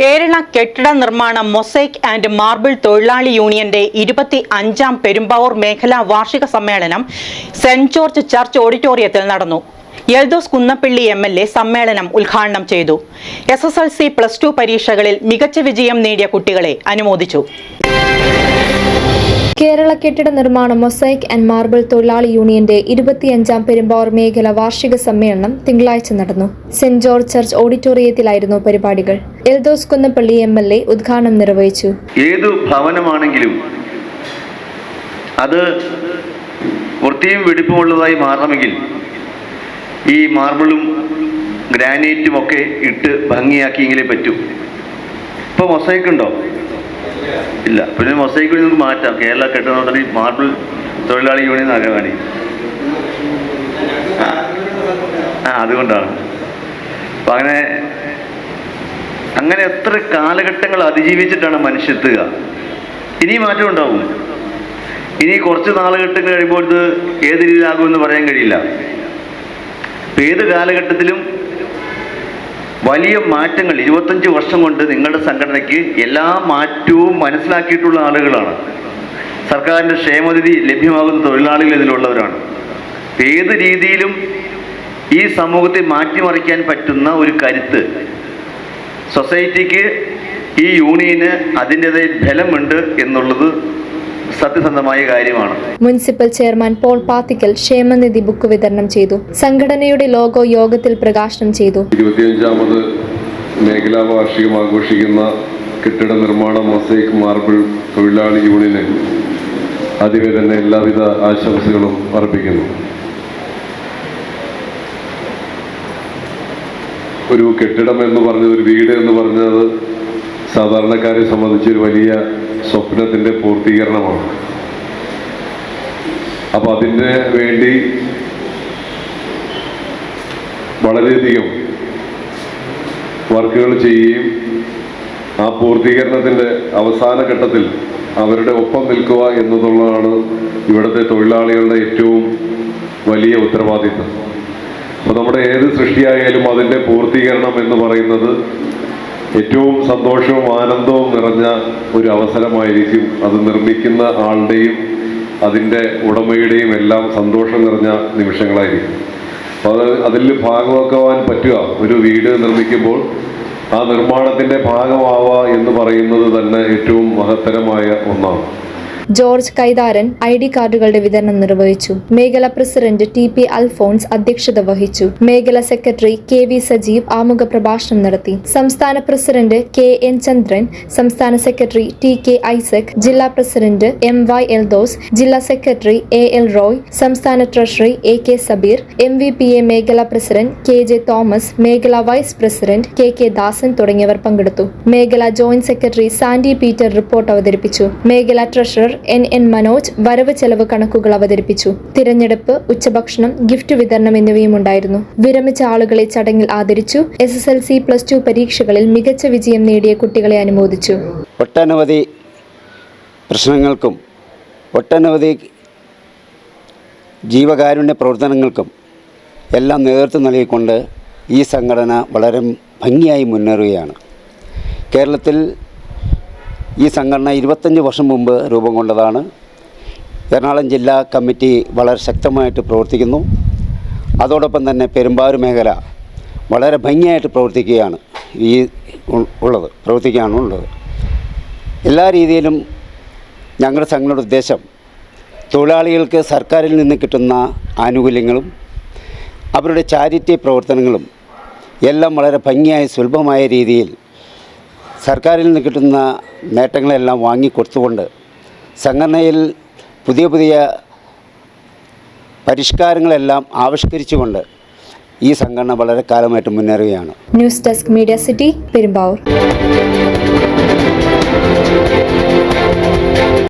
കേരള കെട്ടിട നിർമ്മാണ mosaic and marble തൊഴിലാളി യൂണിയന്റെ ഇരുപത്തി അഞ്ചാം പെരുമ്പാവൂർ മേഖലാ വാർഷിക സമ്മേളനം സെന്റ് ജോർജ് ചർച്ച് ഓഡിറ്റോറിയത്തിൽ നടന്നു. Eldhose Kunnappilly M L A സമ്മേളനം ഉദ്ഘാടനം ചെയ്തു. S S L C plus two പരീക്ഷകളിൽ മികച്ച വിജയം നേടിയ കുട്ടികളെ അനുമോദിച്ചു. കേരള കെട്ടിട നിർമ്മാണ മൊസൈക് ആൻഡ് മാർബിൾ തൊഴിലാളി യൂണിയന്റെ ഇരുപത്തിയഞ്ചാം പെരുമ്പാവൂർ മേഖല വാർഷിക സമ്മേളനം തിങ്കളാഴ്ച നടന്നു. സെന്റ് ജോർജ് ചർച്ച് ഓഡിറ്റോറിയത്തിലായിരുന്നു പരിപാടികൾ. Eldhose Kunnappilly M L A ഉദ്ഘാടനം നിർവഹിച്ചു. ഏത് ഭവനമാണെങ്കിലും അത് വൃത്തിയും വെടിപ്പുമുള്ളതായി മാറണമെങ്കിൽ ഈ മാർബിളും ഗ്രാനൈറ്റും ഒക്കെ ഇട്ട് ഭംഗിയാക്കിയെങ്കിലേ പറ്റൂ. ഇപ്പോൾ മൊസൈക്ക് ഉണ്ടോ ഇല്ല. പിന്നെ മൊസൈക്ക് നമുക്ക് മാറ്റാം. കേരള കെട്ടുന്ന മാർബിൾ തൊഴിലാളി യൂണിയൻ വേണ്ടി. ആ. അതുകൊണ്ടാണ്. അപ്പം അങ്ങനെ അങ്ങനെ എത്ര കാലഘട്ടങ്ങൾ അതിജീവിച്ചിട്ടാണ് മനുഷ്യത്തുക ഇനി മാറ്റം ഉണ്ടാവും. ഇനി കുറച്ച് നാളുകെട്ടങ്ങൾ കഴിയുമ്പോൾ ഇത് ഏത് രീതിയിലാകുമെന്ന് പറയാൻ കഴിയില്ല. ഏത് കാലഘട്ടത്തിലും വലിയ മാറ്റങ്ങൾ ഇരുപത്തഞ്ച് വർഷം കൊണ്ട് നിങ്ങളുടെ സംഘടനയ്ക്ക് എല്ലാ മാറ്റവും മനസ്സിലാക്കിയിട്ടുള്ള ആളുകളാണ്. സർക്കാരിന്റെ ക്ഷേമനിധി ലഭ്യമാകുന്ന തൊഴിലാളികൾ ഇതിലുള്ളവരാണ്. ഏത് രീതിയിലും ഈ സമൂഹത്തെ മാറ്റിമറിക്കാൻ പറ്റുന്ന ഒരു കരുത്ത് സൊസൈറ്റിക്ക് ഈ യൂണിയന് അതിന്റെതായ ബലമുണ്ട് എന്നുള്ളത് സത്യസന്ധമായ കാര്യമാണ്. മുനിസിപ്പൽ ചെയർമാൻ പോൾ പാത്തിക്കൽ ക്ഷേമനിധി ബുക്ക് വിതരണം ചെയ്തു. സംഘടനയുടെ ലോഗോ യോഗത്തിൽ പ്രകാശനം ചെയ്തു. ഇരുപത്തിയഞ്ചാമത് മേഖലാ വാർഷികം ആഘോഷിക്കുന്ന കെട്ടിട നിർമ്മാണ മൊസൈക്ക് മാർബിൾ തൊഴിലാളി യൂണിയന് ആദ്യമേ തന്നെ എല്ലാവിധ ആശംസകളും അർപ്പിക്കുന്നു. ഒരു കെട്ടിടം എന്ന് പറഞ്ഞത് ഒരു വീട് എന്ന് പറഞ്ഞത് സാധാരണക്കാരെ സംബന്ധിച്ച് ഒരു വലിയ സ്വപ്നത്തിന്റെ പൂർത്തീകരണമാണ്. അപ്പോൾ അതിന് വേണ്ടി വളരെയധികം വർക്കുകൾ ചെയ്യുകയും ആ പൂർത്തീകരണത്തിന്റെ അവസാന ഘട്ടത്തിൽ അവരുടെ ഒപ്പം നിൽക്കുക എന്നതുള്ളതാണ് ഇവിടുത്തെ തൊഴിലാളികളുടെ ഏറ്റവും വലിയ ഉത്തരവാദിത്വം അപ്പോൾ നമ്മുടെ ഏത് സൃഷ്ടിയായാലും അതിന്റെ പൂർത്തീകരണം എന്ന് പറയുന്നത് ഏറ്റവും സന്തോഷവും ആനന്ദവും നിറഞ്ഞ ഒരു അവസരമായിരിക്കും അത് നിർമ്മിക്കുന്ന ആളുടെയും അതിന്റെ ഉടമയുടെയും എല്ലാം സന്തോഷം നിറഞ്ഞ നിമിഷങ്ങളായിരിക്കും. അപ്പോൾ അത് അതിൽ ഭാഗമാക്കുവാൻ പറ്റുക. ഒരു വീട് നിർമ്മിക്കുമ്പോൾ ആ നിർമ്മാണത്തിന്റെ ഭാഗമാവുക എന്ന് പറയുന്നത് തന്നെ ഏറ്റവും മഹത്തരമായ ഒന്നാണ്. ജോർജ് കൈതാരൻ ഐ ഡി കാർഡുകളുടെ വിതരണം നിർവഹിച്ചു. മേഖല പ്രസിഡന്റ് ടി പി അൽഫോൺസ് അധ്യക്ഷത വഹിച്ചു. മേഖല സെക്രട്ടറി കെ വി സജീവ് ആമുഖ പ്രഭാഷണം നടത്തി. സംസ്ഥാന പ്രസിഡന്റ് കെ എൻ ചന്ദ്രൻ സംസ്ഥാന സെക്രട്ടറി ടി കെ ഐസക് ജില്ലാ പ്രസിഡന്റ് എം വൈ എൽദോസ് ജില്ലാ സെക്രട്ടറി എ എൽ റോയ് സംസ്ഥാന treasury A K Sabeer M V P A മേഖലാ പ്രസിഡന്റ് കെ ജെ തോമസ് മേഖലാ vice president K K Dasan തുടങ്ങിയവർ പങ്കെടുത്തു. മേഖലാ joint secretary Sandy Peter report അവതരിപ്പിച്ചു. മേഖലാ ട്രഷറർ എൻ എൻ മനോജ് വരവ് ചെലവ് കണക്കുകൾ അവതരിപ്പിച്ചു. തിരഞ്ഞെടുപ്പ് ഉച്ചഭക്ഷണം ഗിഫ്റ്റ് വിതരണം എന്നിവയും ഉണ്ടായിരുന്നു. വിരമിച്ച ആളുകളെ ചടങ്ങിൽ ആദരിച്ചു. S S L C plus two പരീക്ഷകളിൽ മികച്ച വിജയം നേടിയ കുട്ടികളെ അനുമോദിച്ചു. ഒട്ടനവധി പ്രശ്നങ്ങൾക്കും ഒട്ടനവധി ജീവകാരുണ്യ പ്രവർത്തനങ്ങൾക്കും എല്ലാം നേതൃത്വം നൽകിക്കൊണ്ട് ഈ സംഘടന വളരെ ഭംഗിയായി മുന്നേറുകയാണ്. കേരളത്തിൽ ഈ സംഘടന ഇരുപത്തഞ്ച് വർഷം മുമ്പ് രൂപം കൊണ്ടതാണ്. എറണാകുളം ജില്ലാ കമ്മിറ്റി വളരെ ശക്തമായിട്ട് പ്രവർത്തിക്കുന്നു. അതോടൊപ്പം തന്നെ പെരുമ്പാവൂർ മേഖല വളരെ ഭംഗിയായിട്ട് പ്രവർത്തിക്കുകയാണ് ഈ ഉള്ളത് പ്രവർത്തിക്കുകയാണ് ഉള്ളത്. എല്ലാ രീതിയിലും ഞങ്ങളുടെ സംഘടനയുടെ ഉദ്ദേശം തൊഴിലാളികൾക്ക് സർക്കാരിൽ നിന്ന് കിട്ടുന്ന ആനുകൂല്യങ്ങളും അവരുടെ ചാരിറ്റി പ്രവർത്തനങ്ങളും എല്ലാം വളരെ ഭംഗിയായി സുലഭമായ രീതിയിൽ സർക്കാരിൽ നിന്ന് കിട്ടുന്ന നേട്ടങ്ങളെല്ലാം വാങ്ങിക്കൊടുത്തുകൊണ്ട് സംഘടനയിൽ പുതിയ പുതിയ പരിഷ്കാരങ്ങളെല്ലാം ആവിഷ്കരിച്ചുകൊണ്ട് ഈ സംഘടന വളരെ കാലമായിട്ട് മുന്നേറുകയാണ്. News desk media city Perumbavoor.